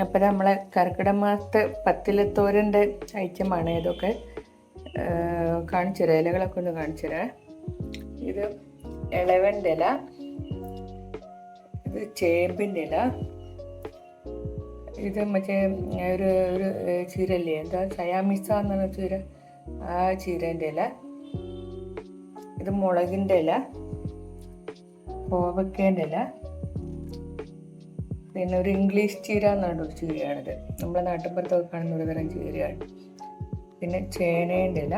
അപ്പം നമ്മളെ കർക്കിടക മാസത്തെ പത്തിലത്തോരന്റെ ഐറ്റമാണ് ഇതൊക്കെ. കാണിച്ചു തരാം ഇലകളൊക്കെ ഒന്ന് കാണിച്ചു തരാം ഇത് ഇളവന്റെ ഇല ഇത് ചേമ്പിന്റെ ഇല ഇത് മറ്റേ ഒരു ഒരു ചീരല്ലേ? എന്താ? സയാമിസ എന്ന് പറഞ്ഞ ചീര. ആ ചീരന്റെ ഇല ഇത് മുളകിന്റെ ഇല കോവക്കേന്റെ ഇല പിന്നെ ഒരു ഇംഗ്ലീഷ് ചീര എന്നാണ് ഒരു ചീരയാണിത്. നമ്മുടെ നാട്ടിൻപുറത്തൊക്കെ കാണുന്ന ഒരു തരം ചീരയാണ്. പിന്നെ ചേനേന്റെ ഇല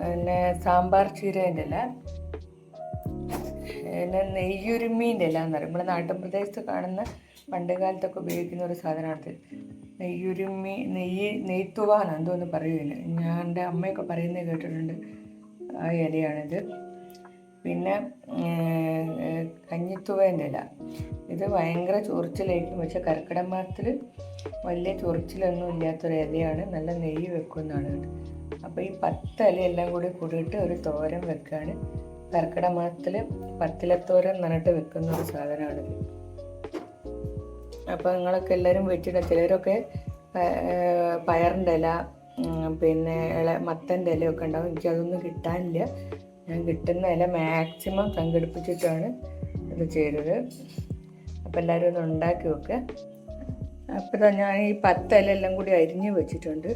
പിന്നെ സാമ്പാർ ചീരേന്റെ ഇല പിന്നെ നെയ്യുരുമീന്റെ ഇല എന്ന് പറയും നമ്മുടെ നാട്ടുപ്രദേശത്ത് കാണുന്ന പണ്ട് കാലത്തൊക്കെ ഉപയോഗിക്കുന്ന ഒരു സാധനമാണ് നെയ്യുരുമി നെയ്യ് നെയ്ത്തുവാൻ എന്തോന്ന് പറയുന്നില്ല ഞാൻ എന്റെ അമ്മയൊക്കെ പറയുന്നത് കേട്ടിട്ടുണ്ട്. ആ ഇലയാണിത്. പിന്നെ കഞ്ഞിത്തുവേന്റെ ഇല ഇത് ഭയങ്കര ചൊറിച്ചിലായിരിക്കും. പക്ഷെ കർക്കിടക വലിയ ചൊറിച്ചിലൊന്നും ഇല്ലാത്തൊരു ഇലയാണ്. നല്ല നെയ്യ് വെക്കുന്നതാണ് അപ്പോൾ ഈ പത്ത് ഇലയെല്ലാം കൂടി കൂടിയിട്ട് ഒരു തോരൻ വെക്കുകയാണ് കർക്കിടക മാസത്തിൽ പത്തിലത്തോരൻ നന്നിട്ട് വെക്കുന്ന ഒരു സാധനമാണ് അപ്പോൾ നിങ്ങളൊക്കെ എല്ലാവരും വെച്ചിട്ട് ചിലരൊക്കെ പയറിന്റെ ഇല പിന്നെ ഇള മത്തന്റെ ഇലയൊക്കെ ഉണ്ടാവും. എനിക്കതൊന്നും കിട്ടാനില്ല. ഞാൻ കിട്ടുന്ന ഇല മാക്സിമം സംഘടിപ്പിച്ചിട്ടാണ് ഇത് ചെയ്തത്. അപ്പോൾ എല്ലാവരും ഒന്ന് ഉണ്ടാക്കി വെക്കുക അപ്പോൾ ഞാൻ ഈ പത്ത് ഇല എല്ലാം കൂടി അരിഞ്ഞ് വെച്ചിട്ടുണ്ട്.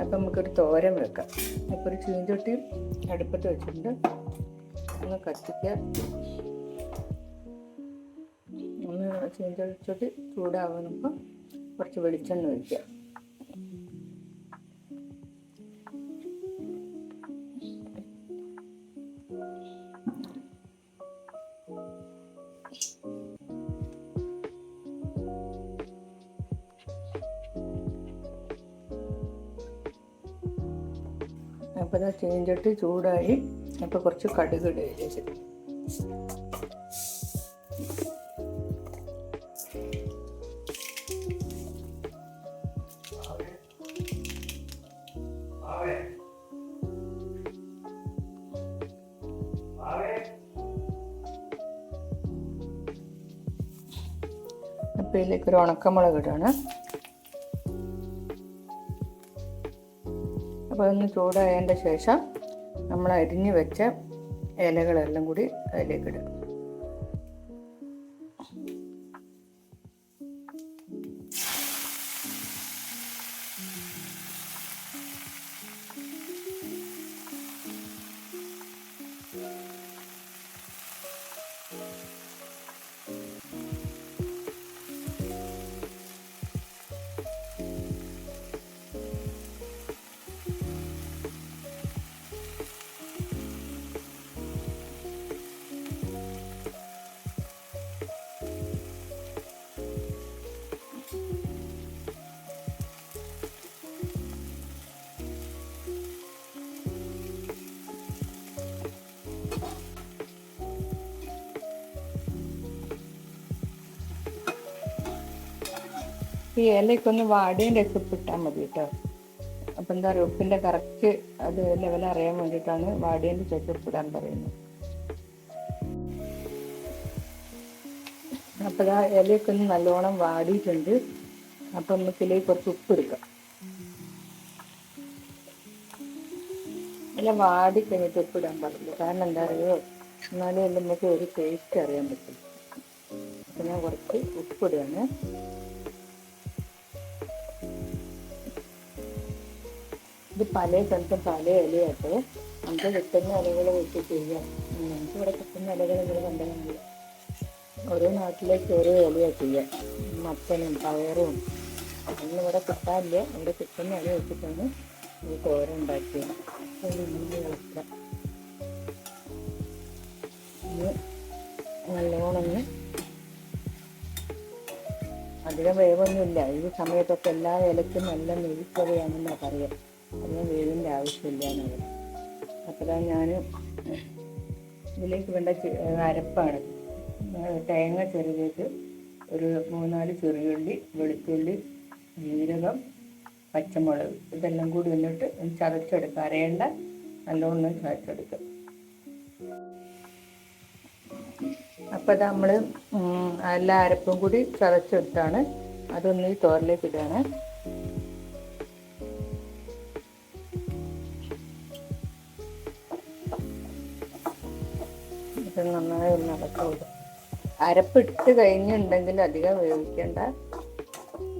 അപ്പോൾ നമുക്കൊരു തോരൻ വെക്കാം. അപ്പോൾ ഒരു ചീഞ്ചൊട്ടി അടുപ്പത്ത് വെച്ചിട്ടുണ്ട്. ഒന്ന് കത്തിക്കുക. ഒന്ന് ചീഞ്ചൊട്ടി ചൂടാവുന്നപ്പോൾ കുറച്ച് വെളിച്ചെണ്ണ ഒഴിക്കുക. അപ്പോൾ ഇതാ ചീഞ്ചട്ടി ചൂടായി. അപ്പോൾ കുറച്ച് കടുക് ഇടയിലേക്ക് അപ്പോൾ ഇതിലേക്ക് ഒരു ഉണക്കമുളക് ഇടാണ്. അപ്പോൾ ഒന്ന് ചൂടായതിന്റെ ശേഷം നമ്മൾ അരിഞ്ഞ് വെച്ച ഇലകളെല്ലാം കൂടി അതിലേക്ക് ഇടുക ഈ ഇലയൊക്കെ ഒന്ന് വാടിയും രക്ഷപ്പെട്ടാൽ മതി കേട്ടോ. അപ്പം എന്താ പറയുക ഉപ്പിന്റെ കറക്റ്റ് അത് ലെവൽ അറിയാൻ വേണ്ടിയിട്ടാണ് വാടിയതിന്റെ ചെക്കപ്പ് ഇടാൻ പറയുന്നത്. അപ്പോൾ ആ ഇലയൊക്കെ ഒന്ന് നല്ലോണം വാടിയിട്ടുണ്ട്. അപ്പം നമുക്ക് ഇതിലേക്ക് കുറച്ച് ഉപ്പ് എടുക്കാം. ഇല വാടി കഴിഞ്ഞിട്ട് ഉപ്പ് ഇടാൻ പാടില്ല. കാരണം എന്താ പറയുക എന്നാലേ നമുക്ക് ഒരു ടേസ്റ്റ് അറിയാൻ പറ്റും അപ്പം ഞാൻ കുറച്ച് ഉപ്പ് ഇത് പല സ്ഥലത്തും പല ഇലയായിട്ട് നമുക്ക് കിട്ടുന്ന ഇലകൾ വെച്ച് ചെയ്യാം. നമുക്ക് ഇവിടെ കിട്ടുന്ന ഇലകൾ കണ്ടാൽ മതി ഓരോ നാട്ടിലേക്ക് ഓരോ ഇലയാണ് ചെയ്യാം മത്തനും പയറും. അതൊന്നും ഇവിടെ കിട്ടാനില്ല. ഇവിടെ കിട്ടുന്ന ഇല വെച്ചിട്ടാണ് ഈ തോര ഉണ്ടാക്കിയത്. നല്ലോണം അധികം വേവൊന്നുമില്ല. ഈ സമയത്തൊക്കെ എല്ലാ ഇലക്കും നല്ല നെയ്ച്ചവയാണെന്നാണ് പറയാം അതിന് വേവിന്റെ ആവശ്യമില്ല എന്നത് അപ്പോൾ ഞാൻ ഇതിലേക്ക് വേണ്ട അരപ്പാണ്. തേങ്ങ ചെറുതേക്ക് ഒരു മൂന്നാൽ ചെറിയുള്ളി വെളുത്തുള്ളി ജീരകം പച്ചമുളക് ഇതെല്ലാം കൂടി വന്നിട്ട് ചതച്ചെടുക്കുക. അരയേണ്ട നല്ലോണം ചതച്ചെടുക്കുക. അപ്പോൾ അത് നമ്മൾ എല്ലാ അരപ്പും കൂടി ചതച്ചെടുത്താണ്. അതൊന്ന് ഈ തോരലേക്ക് ഇടുകയാണ്. ഇത് നന്നായി ഒന്ന് ഇളക്കി വിടും അരപ്പിട്ട് കഴിഞ്ഞുണ്ടെങ്കിൽ അധികം വേവിക്കേണ്ട.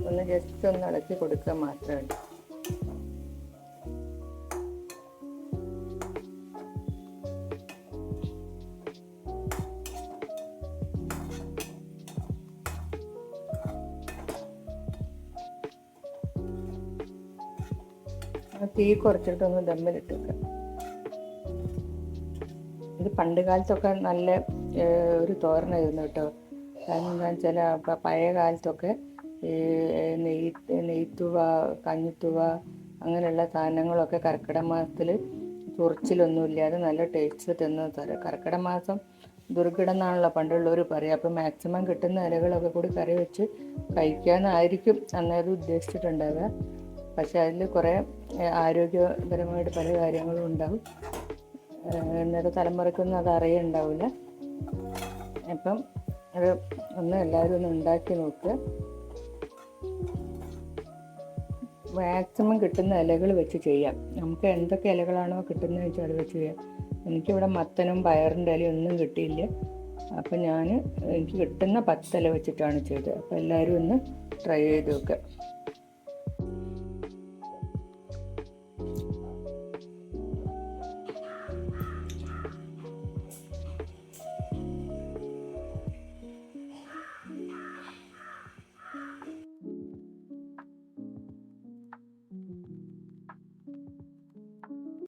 ഒന്ന് ജസ്റ്റ് ഒന്ന് ഇളക്കി കൊടുക്കുക മാത്രമേ ഉള്ളൂ തീ കുറച്ചിട്ടൊന്ന് ദമ്മിലിട്ടിട്ട് ഇത് പണ്ട് കാലത്തൊക്കെ നല്ല ഒരു തോരണമായിരുന്നു കേട്ടോ. കാരണം എന്താ വെച്ചാൽ പഴയ കാലത്തൊക്കെ നെയ് നെയ്ത്തുവ കഞ്ഞിത്തുവ അങ്ങനെയുള്ള സാധനങ്ങളൊക്കെ കർക്കിടക മാസത്തിൽ തുറച്ചിലൊന്നുമില്ലാതെ നല്ല ടേസ്റ്റ് തിന്ന് തരാം കർക്കിടക മാസം ദുർഘടം എന്നാണല്ലോ പണ്ടുള്ളവർ പറയുക അപ്പോൾ മാക്സിമം കിട്ടുന്ന ഇലകളൊക്കെ കൂടി കറി വെച്ച് കഴിക്കാമെന്നായിരിക്കും അന്നേരം ഉദ്ദേശിച്ചിട്ടുണ്ടാവുക. പക്ഷെ അതിൽ കുറേ ആരോഗ്യപരമായിട്ട് പല കാര്യങ്ങളും ഉണ്ടാവും. ഇന്നത്തെ തലമുറയ്ക്കൊന്നും അത് അറിയുണ്ടാവില്ല അപ്പം അത് ഒന്ന് എല്ലാവരും ഒന്ന് ഉണ്ടാക്കി നോക്കുക മാക്സിമം കിട്ടുന്ന ഇലകൾ വെച്ച് ചെയ്യാം. നമുക്ക് എന്തൊക്കെ ഇലകളാണോ കിട്ടുന്നത് വെച്ചാൽ അത് വെച്ച് ചെയ്യാം. എനിക്കിവിടെ മത്തനും പയറിന്റെ ഒന്നും കിട്ടിയില്ല. അപ്പം ഞാൻ എനിക്ക് കിട്ടുന്ന പത്തില വെച്ചിട്ടാണ് ചെയ്തത്. അപ്പോൾ എല്ലാവരും ഒന്ന് ട്രൈ ചെയ്ത് നോക്കുക